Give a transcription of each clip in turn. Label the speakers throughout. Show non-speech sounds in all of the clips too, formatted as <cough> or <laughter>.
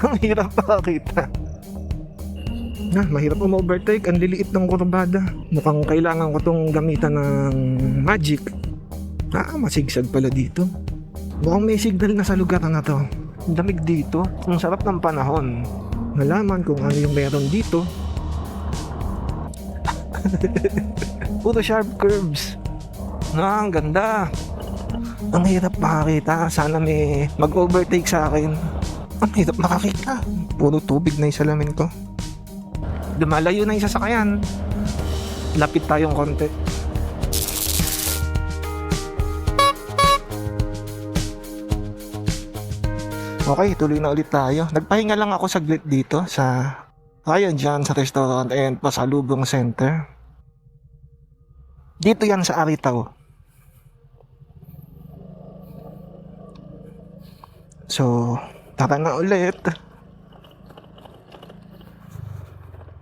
Speaker 1: Ang hirap makakita. Na, mahirap umovertake. Ang liliit ng kurbada. Mukhang kailangan ko tong gamitan ng magic. Ah, masigsag pala dito. Mukhang may signal na sa lugar na to. Ang lamig dito. Ang sarap ng panahon. Nalaman kung ano yung meron dito. <laughs> Puro sharp curves. Na, ang ganda. Ang hirap makakita. Sana may mag-overtake sa akin. Ang hirap makakita. Puro tubig na yung salamin ko. Lumalayo na yung sasakyan. Lapit tayong konti. Okay, tuloy na ulit tayo. Nagpahinga lang ako saglit dito sa Ryan dyan sa restaurant and pasalubong center. Dito yan sa Aritaw. So, tara na ulit.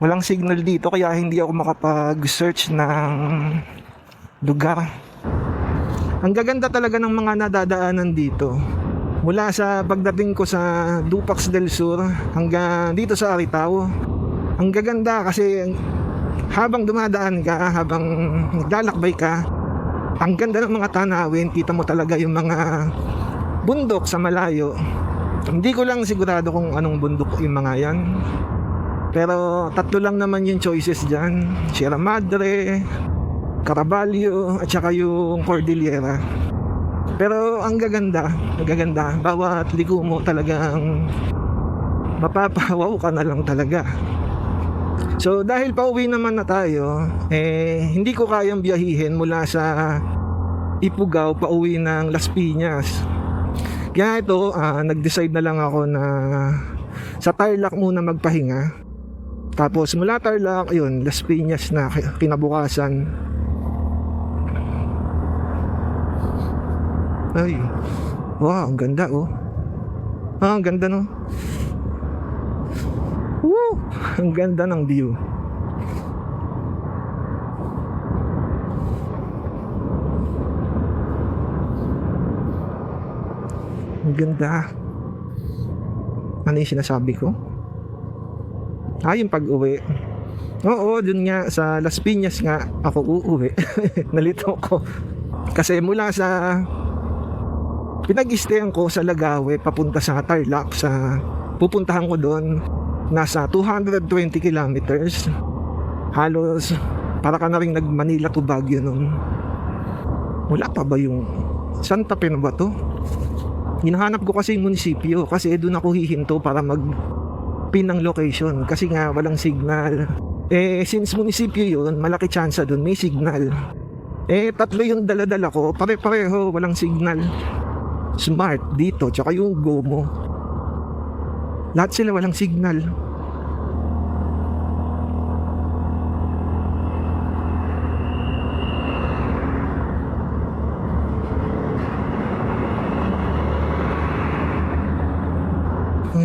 Speaker 1: Walang signal dito kaya hindi ako makapag-search ng lugar. Ang gaganda talaga ng mga nadadaanan dito. Mula sa pagdating ko sa Dupax del Sur hanggang dito sa Aritaw. Ang gaganda kasi habang dumadaan ka, habang naglalakbay ka, ang ganda ng mga tanawin, kita mo talaga yung mga bundok sa malayo. Hindi ko lang sigurado kung anong bundok yung mga yan. Pero tatlo lang naman yung choices dyan. Sierra Madre, Caraballo, at saka yung Cordillera. Pero ang gaganda, gaganda, bawat ligo mo talagang mapapawaw ka na lang talaga. So dahil pauwi naman na tayo, eh hindi ko kayang biyahihin mula sa Ipugaw pauwi ng Las Piñas. Kaya ito, ah, nag-decide na lang ako na sa Tarlac muna magpahinga. Tapos mula Tarlac, yun, Las Piñas na ki- kinabukasan. Ay, wow, ang ganda oh. Ah, ang ganda no. Woo! Ang ganda ng view. Ang ganda. Ano yung sinasabi ko? Ah, yung pag-uwi. Oo, dun nga sa Las Piñas nga ako uuwi. <laughs> Nalito ko. Kasi mula sa pinag-stayan ko sa Lagawe papunta sa Tarlac sa pupuntahan ko doon nasa 220 kilometers halos para ka na rin nag Manila to Baguio nun wala pa ba yung Santa Fe na ba to hinahanap ko kasi yung munisipyo kasi doon ako hihinto para mag pin ng location kasi nga walang signal. Eh since munisipyo yun malaki chance doon may signal. Eh tatlo yung daladala ko pare-pareho walang signal. Smart dito tsaka yung go mo lahat sila walang signal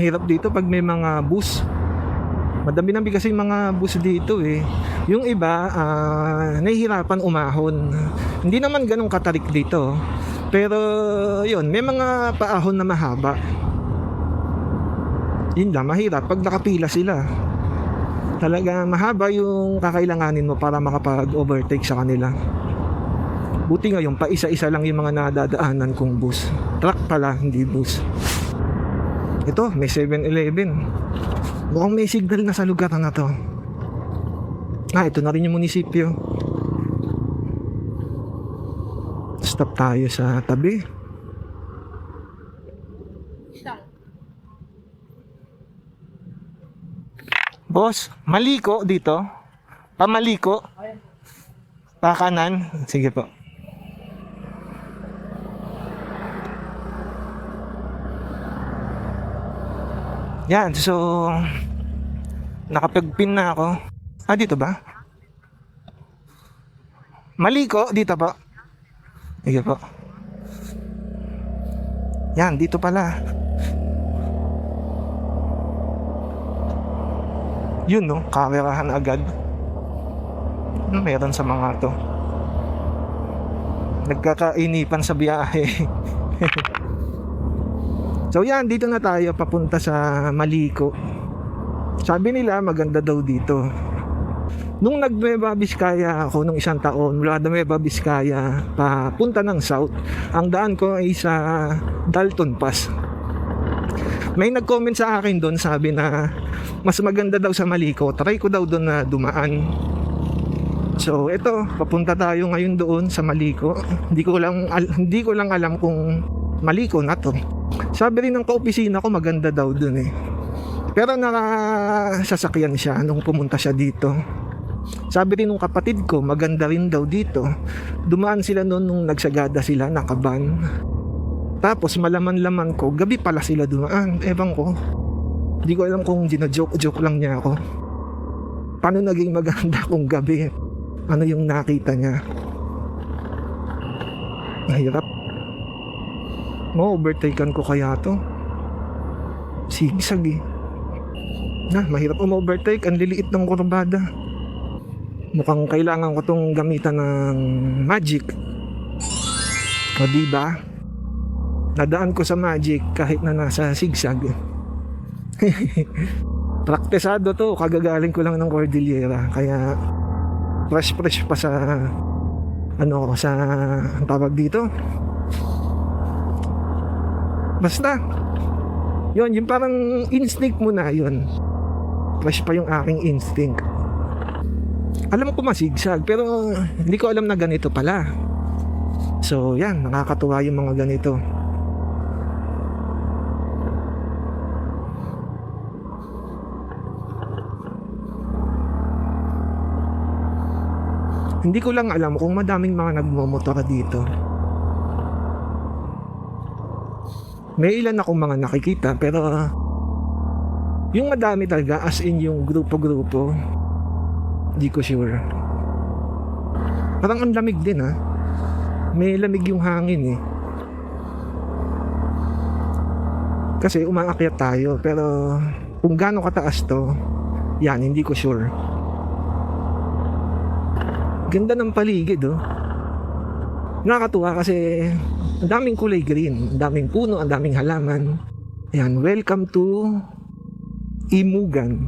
Speaker 1: hirap dito pag may mga bus. Madami nang kasi mga bus dito eh. Yung iba ah, nahihirapan umahon. Hindi naman ganun katarik dito. Pero yun may mga paahon na mahaba. Yun lang mahirap pag nakapila sila. Talaga mahaba yung kakailanganin mo para makapag overtake sa kanila. Buti ngayon pa isa-isa lang yung mga nadadaanan kong bus. Truck pala hindi bus ito may 7-Eleven mukhang may signal na sa lugar na to ah ito na rin yung munisipyo stop tayo sa tabi Boss, maliko dito. Pamaliko. Pakanan. Sige po. Yan, so nakapagpin na ako. Ah, dito ba? Maliko, dito po. Sige po. Yan, dito pala. Yun no, kamerahan agad. Ano meron sa mga to? Nagkakainipan sa biyahe. <laughs> So yan, dito na tayo papunta sa Maliko. Sabi nila maganda daw dito. Nung nag Nueva Vizcaya ako nung isang taon, mula Nueva Vizcaya papunta ng south, ang daan ko ay sa Dalton Pass. May nag-comment sa akin doon, sabi na mas maganda daw sa Maliko. Try ko daw doon na dumaan. So, ito, papunta tayo ngayon doon sa Maliko. Hindi ko lang al- hindi ko lang alam kung Maliko na to. Sabi rin ng kaopisina ko maganda daw doon eh. Pero nakasasakyan siya nung pumunta siya dito. Sabi rin nung kapatid ko, maganda rin daw dito. Dumaan sila noon nung nagsagada sila, nakaban. Tapos malaman-laman ko, gabi pala sila dumaan. Ewan ko. Hindi ko alam kung gino-joke-joke lang niya ako. Paano naging maganda <laughs> kung gabi? Ano yung nakita niya? Mahirap. Ma-overtaken ko kaya to. Sigsag eh. Na, mahirap um-overtake. Ang liliit ng kurbada. Mukhang kailangan ko tong gamitan ng magic. O diba? Nadaan ko sa magic kahit na nasa sigsag. <laughs> Praktisado to. Kagagaling ko lang ng Cordillera. Kaya fresh fresh pa sa ano sa ang tawag dito basta. Yun yung parang instinct mo na yun. Fresh pa yung aking instinct. Alam ko masigsag pero hindi ko alam na ganito pala. So yan nakakatuwa yung mga ganito. Hindi ko lang alam kung madaming mga nagmomotor dito. May ilan akong mga nakikita pero yung madami talaga as in yung grupo-grupo hindi ko sure. Parang ang lamig din ha. May lamig yung hangin eh. Kasi umaakyat tayo pero kung gaano kataas to, yan hindi ko sure. Ganda ng paligid oh. Nakakatuwa kasi ang daming kulay green, ang daming puno, ang daming halaman. Ayan, welcome to Imugan.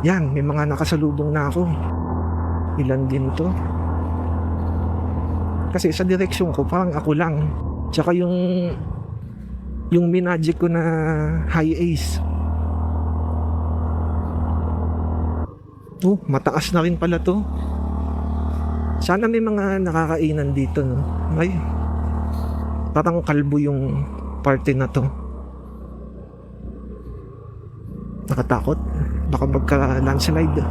Speaker 1: Yan, may mga nakasalubong na ako. Ilan din to? Kasi sa direksyon ko, parang ako lang. Tsaka yung yung minagic ko na high ace. Oh, mataas na rin pala to. Sana may mga nakakainan dito, no? Ay, parang kalbo yung party na to. Nakatakot. Baka magka-landslide.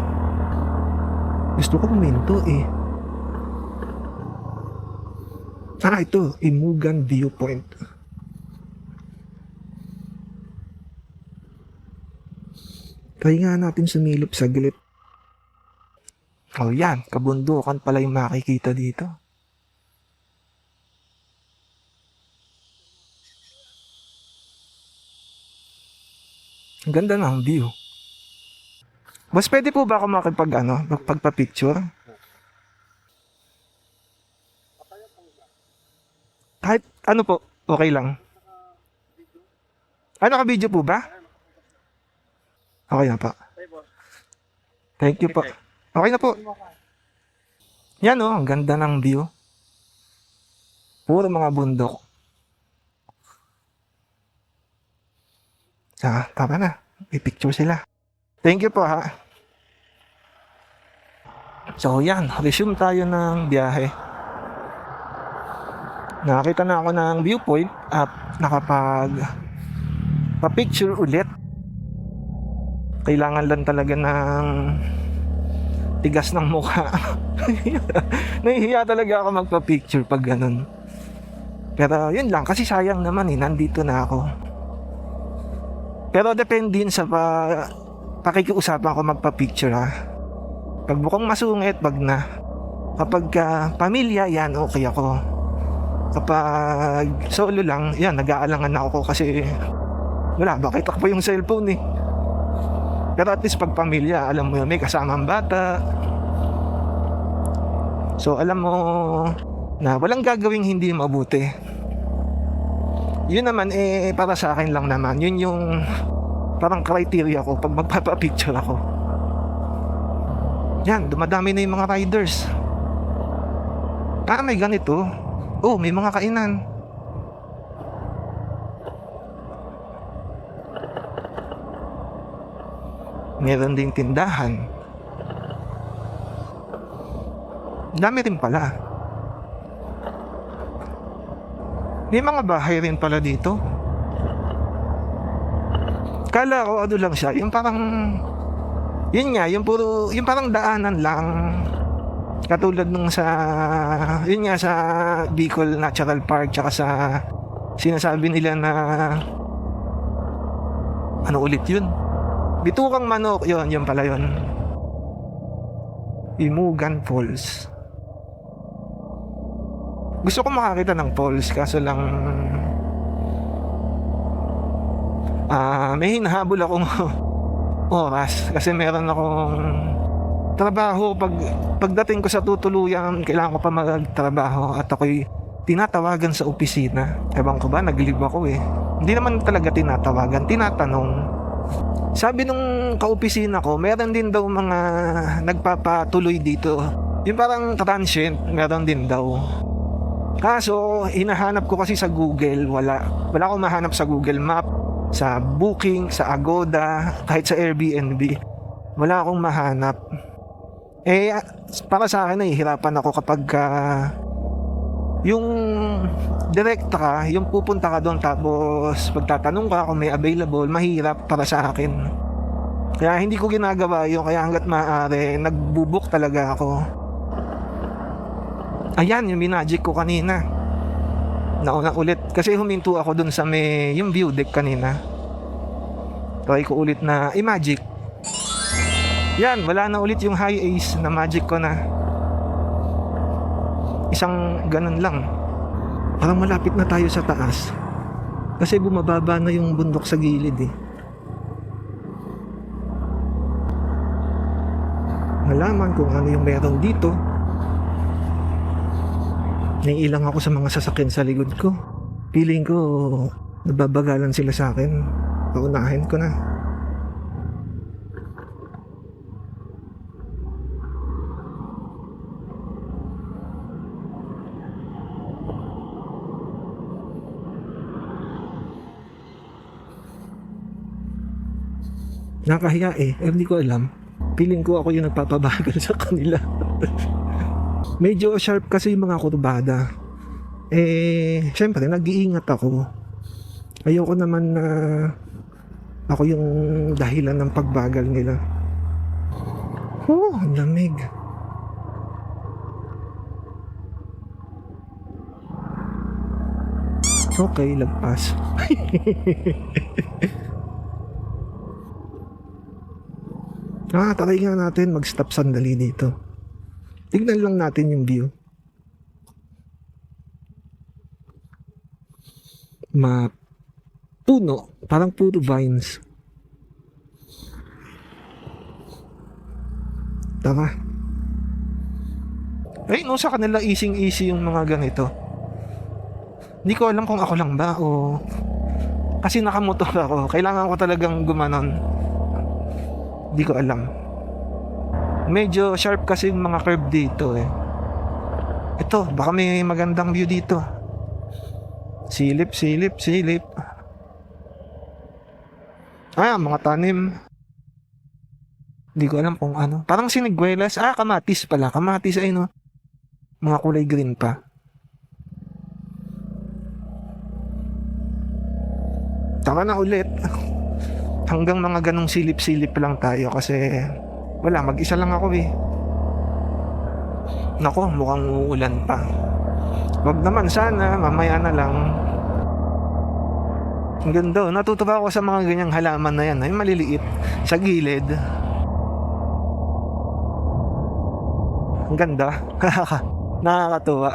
Speaker 1: Gusto ko kuminto eh. Ah, ito. Imugan Viewpoint. Try nga natin sumilip sa gilip. Oh yan, kabundukan pala yung makikita dito. Ang ganda ng view. Boss, pwede po ba ako makipag ano, magpagpa-picture? Kahit ano po, okay lang. Ano ka video po ba? Okay na pa. Thank you po. Okay na po. Yan oh, ang ganda ng view. Puro mga bundok. Ah, tama na. May picture sila. Thank you po ha. So yan, resume tayo ng biyahe. Nakakita na ako ng viewpoint at nakapag pa-picture ulit. Kailangan lang talaga ng tigas ng mukha. <laughs> Nahihiya talaga ako magpa-picture pag ganun. Pero yun lang, kasi sayang naman eh, nandito na ako. Pero depende yun sa pa, pakikiusapan ko magpa-picture ha. Pag mukhang masungit, wag na. Kapag ka pamilya, yan, okay ako. Kapag solo lang, yan, nag-aalangan ako kasi wala, bakit ako pa yung cellphone eh. Pero at least pag pamilya, alam mo yun, may kasamang bata. So alam mo na walang gagawing hindi mabuti. Yun naman, eh, para sa akin lang naman. Yun yung parang criteria ko pag magpapapicture ako. Yan, dumadami na yung mga riders. Ah, may ganito. Oh, may mga kainan. Meron ding tindahan. Dami rin pala. May mga bahay rin pala dito. Kala ko ano lang siya, yung parang yun nga, yung puro, yung parang daanan lang. Katulad nung sa, yun nga sa Bicol Natural Park, tsaka sa sinasabi nila na, ano ulit yun? Bitukang manok, yun, yun pala yun. Imugan Falls. Gusto ko makakita ng falls, kaso lang, ah, may hinahabol akong <laughs> oras kasi meron akong trabaho. Pag pagdating ko sa tutuluyan kailangan ko pa magtrabaho at ako'y tinatawagan sa opisina. Ewan ko ba naglib ako eh. Hindi naman talaga tinatawagan tinatanong sabi nung kaopisina ko meron din daw mga nagpapatuloy dito yung parang transient meron din daw kaso hinahanap ko kasi sa Google wala wala akong mahanap sa Google Map sa Booking, sa Agoda, kahit sa Airbnb. Wala akong mahanap. Eh, para sa akin, nahihirapan ako kapag ka yung direkta ka, yung pupunta ka doon tapos pagtatanong ka kung may available, mahirap para sa akin. Kaya hindi ko ginagawa yun, kaya hanggat maaari, nagbubuk talaga ako. Ayan, yung minagic ko kanina nauna ulit kasi huminto ako dun sa may yung view deck kanina try ko ulit na i-magic yan wala na ulit yung high ace na magic ko na isang ganun lang parang malapit na tayo sa taas kasi bumababa na yung bundok sa gilid eh malaman kung ano yung meron dito Naiilang ako sa mga sasakyan sa likod ko. Feeling ko, nababagalan sila sa akin. Paunahin ko na. Nakahiya eh. eh. Hindi ko alam. Feeling ko ako yung nagpapabagal <laughs> sa kanila. medyo sharp kasi yung mga kurbada. Eh, syempre, nag-iingat ako. Ayoko naman na ako yung dahilan ng pagbagal nila. Oh, lamig. Okay, lagpas. <laughs> ah, try nga natin mag-stop sandali dito. Tignan lang natin yung view. Ma puno, parang puro vines. Tama. Eh, no, sa kanila easy-easy yung mga ganito. Hindi ko alam kung ako lang ba o... Kasi nakamotor ako. Kailangan ko talagang gumanon. Hindi ko alam medyo sharp kasi yung mga curve dito eh. Ito, baka may magandang view dito. Silip, silip, silip. Ah, mga tanim. Hindi ko alam kung ano. Parang siniguelas. Ah, kamatis pala. Kamatis ay no. Mga kulay green pa. Tama na ulit. Hanggang mga ganong silip-silip lang tayo kasi wala, mag-isa lang ako eh. Nako, mukhang uulan pa. Wag naman sana, mamaya na lang. Ang ganda, oh. natutuwa ako sa mga ganyang halaman na yan, ay maliliit, sa gilid. Ang ganda. <laughs> Nakakatuwa.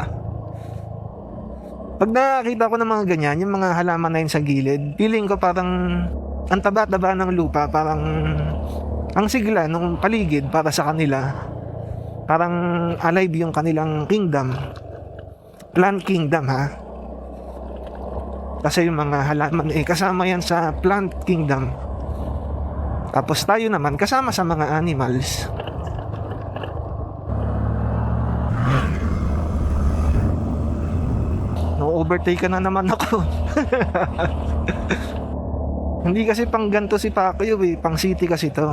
Speaker 1: Pag nakakita ko ng mga ganyan, yung mga halaman na yun sa gilid, feeling ko parang ang taba-taba ng lupa, parang ang sigla ng paligid para sa kanila parang alive yung kanilang kingdom plant kingdom ha Kasi yung mga halaman eh kasama yan sa plant kingdom. Tapos tayo naman kasama sa mga animals. No overtake ka na naman ako. <laughs> Hindi kasi pang ganto si Pacquiao eh, pang city kasi to.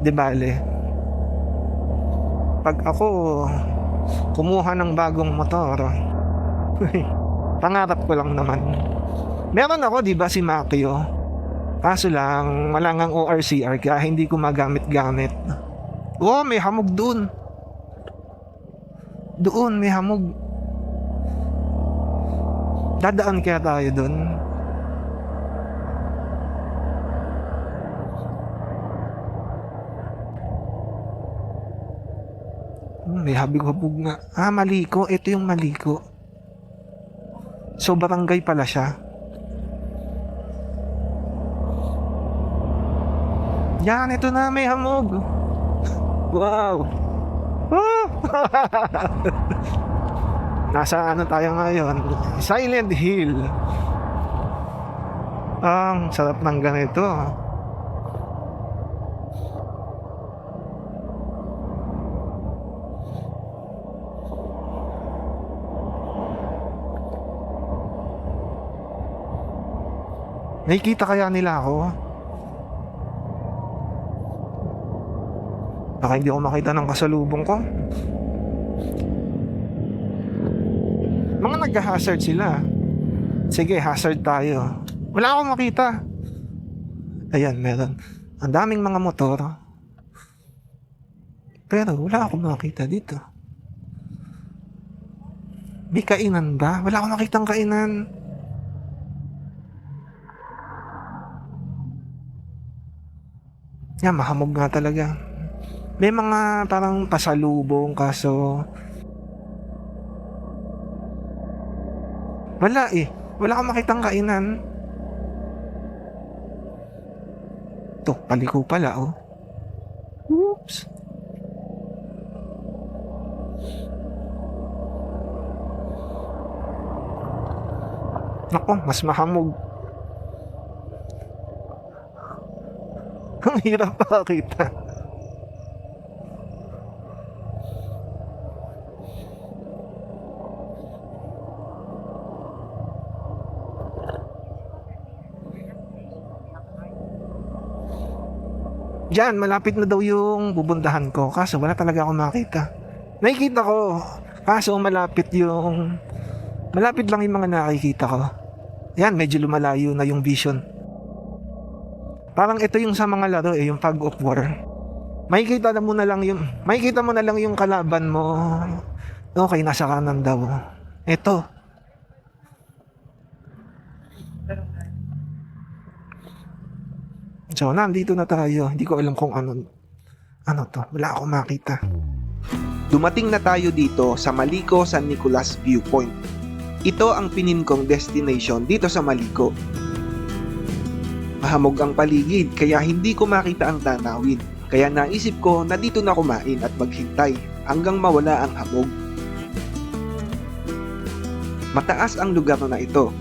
Speaker 1: Di bale. Pag ako kumuha ng bagong motor, pangarap ko lang naman. Meron ako, di ba, si Macchio. Kaso lang, wala ngang ORCR kaya hindi ko magamit-gamit. Oh, may hamog doon. Doon, may hamog. Dadaan kaya tayo doon. May habig-habog nga. Ah, Maliko. Ito yung Maliko. So, barangay pala siya. Yan, ito na. May hamog. <laughs> Wow. Ah! <laughs> Nasa ano tayo ngayon? Silent Hill. Ang sarap ng ganito. Nakikita kaya nila ako? Baka hindi ako makita ng kasalubong ko. Mga nag-hazard sila. Sige, hazard tayo. Wala akong makita. Ayan, meron. Ang daming mga motor. Pero wala akong makita dito. May kainan ba? Wala akong makitang kainan. Yan, mahamog nga talaga. May mga parang pasalubong kaso wala eh. Wala kang makitang kainan. To, paliko pala oh. Oops. Nako, mas mahamog. Ang hirap makakita. Diyan, malapit na daw yung bubundahan ko. Kaso wala talaga akong makita. Nakikita ko. Kaso malapit yung... Malapit lang yung mga nakikita ko. Yan, medyo lumalayo na yung vision. Parang ito yung sa mga laro eh, yung fog of war. Makikita na mo na lang yung... Makikita mo na lang yung kalaban mo. Okay, nasa kanan daw. Ito. So, nandito na tayo. Hindi ko alam kung ano, ano to. Wala akong makita.
Speaker 2: Dumating na tayo dito sa Maliko San Nicolas Viewpoint. Ito ang pinin kong destination dito sa Maliko. Mahamog ang paligid kaya hindi ko makita ang tanawin. Kaya naisip ko na dito na kumain at maghintay hanggang mawala ang hamog. Mataas ang lugar na ito.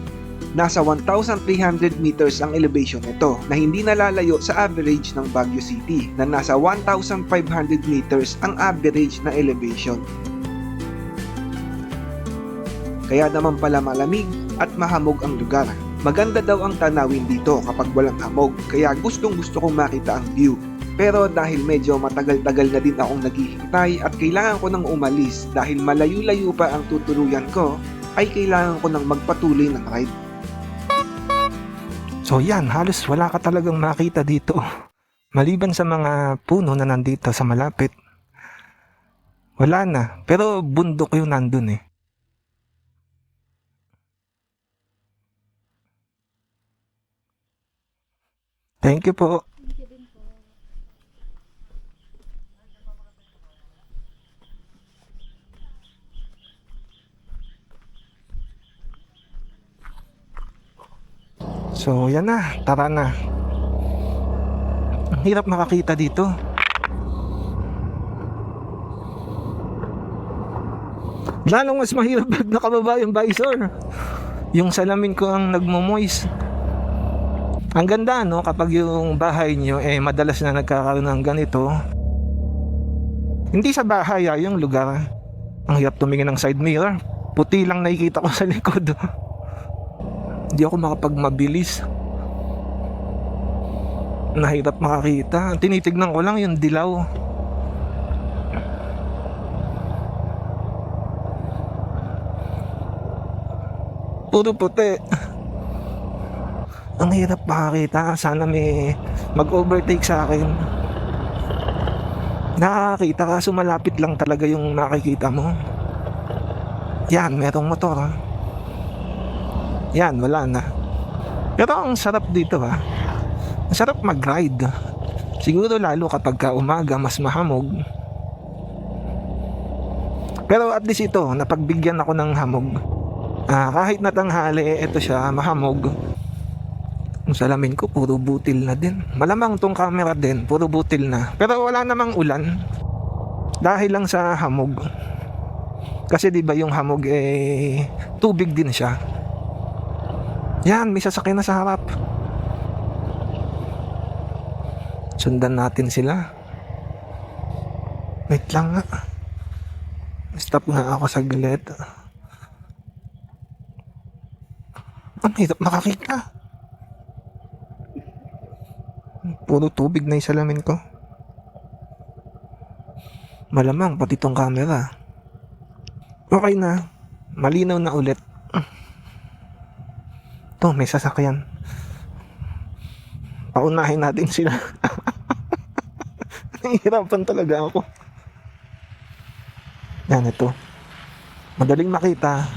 Speaker 2: Nasa 1,300 meters ang elevation nito na hindi nalalayo sa average ng Baguio City na nasa 1,500 meters ang average na elevation. Kaya naman pala malamig at mahamog ang lugar. Maganda daw ang tanawin dito kapag walang hamog kaya gustong gusto kong makita ang view. Pero dahil medyo matagal-tagal na din akong naghihintay at kailangan ko nang umalis dahil malayo-layo pa ang tutuluyan ko, ay kailangan ko nang magpatuloy ng ride.
Speaker 1: So yan, halos wala ka talagang makita dito. <laughs> Maliban sa mga puno na nandito sa malapit. Wala na. Pero bundok yung nandun eh. Thank you po. So, yan na. Tara na. Ang hirap makakita dito. Lalong mas mahirap <laughs> pag nakababa yung visor. Yung salamin ko ang nagmo-moist. Ang ganda no kapag yung bahay nyo eh madalas na nagkakaroon ng ganito. Hindi sa bahay ah, yung lugar. Ang hirap tumingin ng side mirror. Puti lang nakikita ko <laughs> sa likod. Hindi ako makapagmabilis. Nahirap makakita. Tinitignan ko lang yung dilaw. Puro puti. Ang hirap makakita. Sana may mag-overtake sa akin. Nakakita kaso malapit lang talaga yung nakikita mo. Yan, merong motor ha. Yan, wala na. Pero ang sarap dito ha. Ang sarap mag-ride. Siguro lalo kapag ka umaga mas mahamog. Pero at least ito, napagbigyan ako ng hamog. Ah, kahit na tanghali, ito siya, mahamog. Ang salamin ko, puro butil na din. Malamang tong camera din, puro butil na. Pero wala namang ulan. Dahil lang sa hamog. Kasi di ba yung hamog eh tubig din siya. Yan, may sasakyan na sa harap. Sundan natin sila. Wait lang nga. Stop nga ako saglit. Ang hirap makakita. Puro tubig na yung salamin ko. Malamang pati tong camera. Okay na. Malinaw na ulit. To, may sasakyan. Paunahin natin sila. <laughs> Nahihirapan talaga ako. Yan ito. Madaling makita.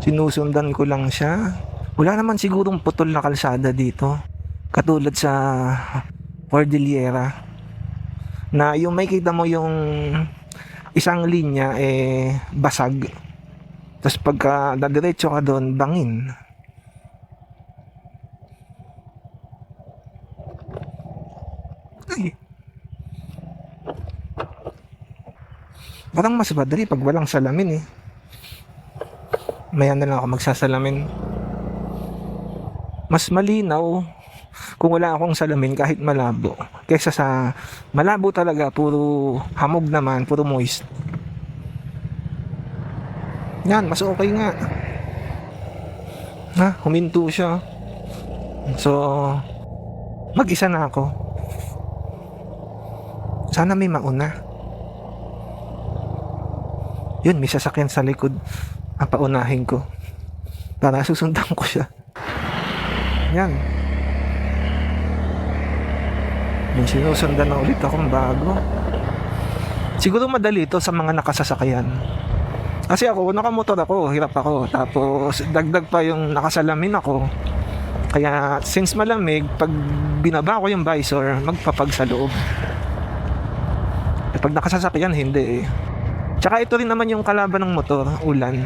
Speaker 1: Sinusundan ko lang siya. Wala naman sigurong putol na kalsada dito. Katulad sa Cordillera. Na yung may kita mo yung isang linya eh basag. Tapos pagka dadiretso ka doon, bangin. Ay. Parang mas madali pag walang salamin eh. Maya na lang ako magsasalamin. Mas malinaw kung wala akong salamin kahit malabo. Kaysa sa malabo talaga, puro hamog naman, puro moist. Yan, mas okay nga. Ha, huminto siya. So, mag-isa na ako. Sana may mauna. Yun, may sasakyan sa likod. Ang paunahin ko. Para susundan ko siya. Yan. May sinusundan na ulit akong bago. Siguro madali ito sa mga nakasasakyan. Kasi ako, nakamotor ako, hirap ako. Tapos, dagdag pa yung nakasalamin ako. Kaya, since malamig, pag binaba ko yung visor, magpapag sa loob. Eh, pag nakasasakyan, hindi eh. Tsaka ito rin naman yung kalaban ng motor, ulan.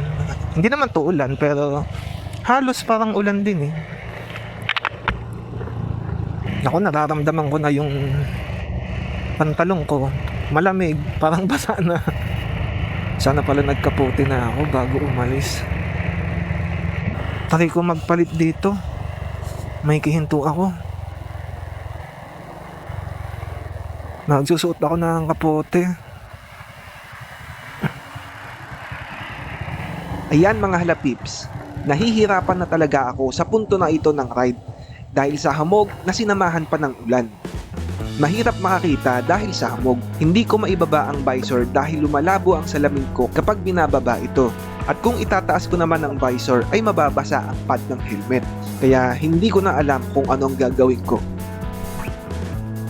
Speaker 1: Hindi naman to ulan, pero halos parang ulan din eh. Ako, nararamdaman ko na yung pantalong ko. Malamig, parang <laughs> basa na. Sana pala nagkaputi na ako bago umalis. Tari ko magpalit dito. May kihinto ako. Nagsusuot ako ng kapote.
Speaker 2: Ayan mga halapips, nahihirapan na talaga ako sa punto na ito ng ride dahil sa hamog na sinamahan pa ng ulan. Mahirap makakita dahil sa hamog. Hindi ko maibaba ang visor dahil lumalabo ang salamin ko kapag binababa ito. At kung itataas ko naman ang visor ay mababasa ang pad ng helmet. Kaya hindi ko na alam kung ano ang gagawin ko.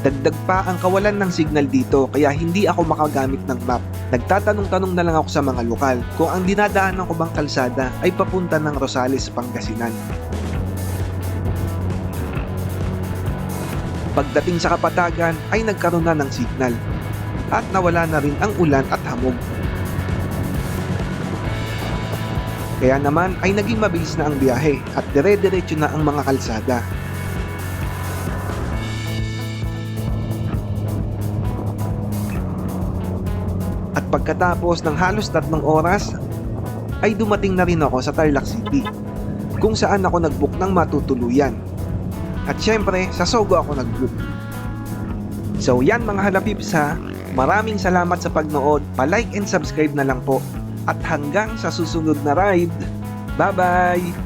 Speaker 2: Dagdag pa ang kawalan ng signal dito kaya hindi ako makagamit ng map. Nagtatanong-tanong na lang ako sa mga lokal kung ang dinadaanan ko bang kalsada ay papunta ng Rosales, Pangasinan. Pagdating sa Kapatagan ay nagkaroon na ng signal at nawala na rin ang ulan at hamog. Kaya naman ay naging mabilis na ang biyahe at dire-diretso na ang mga kalsada. At pagkatapos ng halos tatlong oras, ay dumating na rin ako sa Tarlac City kung saan ako nagbook ng matutuluyan. At syempre, sa Sogo ako nagbook. So yan mga halapips ha, maraming salamat sa pagnood, pa-like and subscribe na lang po. At hanggang sa susunod na ride, bye-bye!